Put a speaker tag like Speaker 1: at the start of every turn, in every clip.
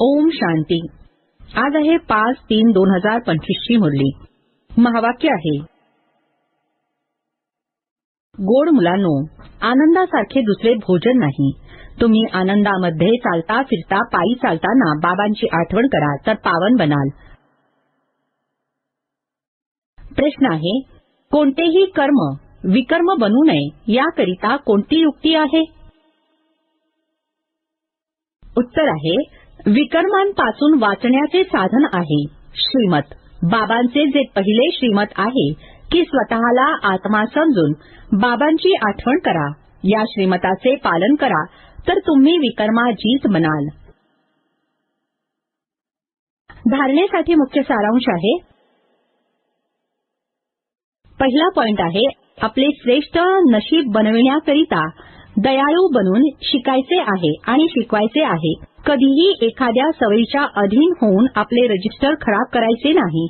Speaker 1: ओम शांती. आज आहे पाच तीन दोन हजार पंचवीस ची मुरली. महावाक्य आहे. गोड मुलांनो आनंदासारखे दुसरे भोजन नाही. तुम्ही आनंदामध्ये चालता फिरता पायी चालताना बाबांची आठवण करा तर पावन बनाल. प्रश्न आहे कोणतेही कर्म विकर्म बनू नये याकरिता कोणती युक्ती आहे? उत्तर आहे विकर्मांपासून वाचण्याचे साधन आहे. श्रीमत. बाबांचे जे पहिले श्रीमत आहे की स्वतःला आत्मा समजून बाबांची आठवण करा. या श्रीमताचे पालन करा तर तुम्ही विकर्माजीत बनाल धारणेसाठी मुख्य सारांश आहे. पहिला पॉइंट आहे आपले श्रेष्ठ नशीब बनविण्याकरिता दयाळू बनून शिकायचे आहे आणि शिकवायचे आहे. कधीही एखाद्या सवयीच्या अधीन होऊन आपले रजिस्टर खराब करायचे नाही.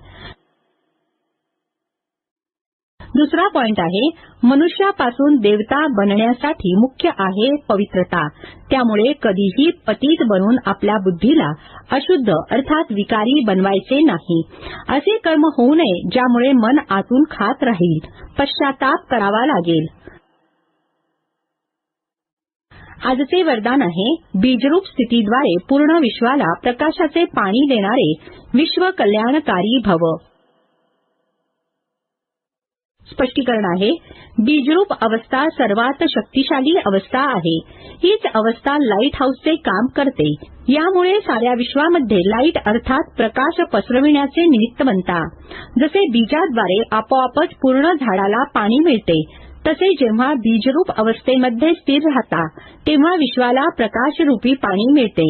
Speaker 1: दुसरा पॉइंट आहे मनुष्यापासून देवता बनण्यासाठी मुख्य आहे पवित्रता. त्यामुळे कधीही पतीत बनून आपल्या बुद्धीला अशुद्ध अर्थात विकारी बनवायचे नाही. असे कर्म होऊ नये ज्यामुळे मन आतून खात राहील पश्चाताप करावा लागेल. आजचे वरदान आहे बीजरूप स्थितीद्वारे पूर्ण विश्वाला प्रकाशाचे पाणी देणारे विश्व कल्याणकारी भव. स्पष्टीकरण आहे बीजरूप अवस्था सर्वात शक्तिशाली अवस्था आहे. हीच अवस्था लाइट हाऊसचे काम करते. यामुळे साऱ्या विश्वामध्ये लाइट अर्थात प्रकाश पसरविण्याचे निमित्त बनता. जसे बीजाद्वारे आपोआपच पूर्ण झाडाला पाणी मिळते तसे जेव्हा बीजरूप अवस्थेमध्ये स्थिर राहता तेव्हा विश्वाला प्रकाशरूपी पाणी मिळते.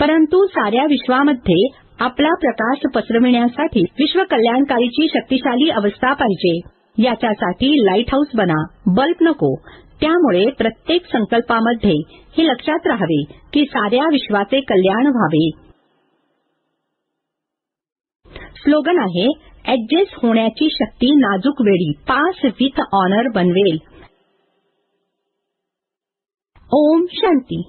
Speaker 1: परंतु साऱ्या विश्वामध्ये आपला प्रकाश पसरविण्यासाठी विश्व कल्याणकारीची शक्तिशाली अवस्था पाहिजे. याच्यासाठी लाइट हाऊस बना बल्ब नको. त्यामुळे प्रत्येक संकल्पामध्ये हे लक्षात राहावे की साऱ्या विश्वाचे कल्याण व्हावे. स्लोगन आहे ऍडजस्ट होण्याची शक्ती नाजूक वेळी पास विथ ऑनर बनवेल. ओम शांती.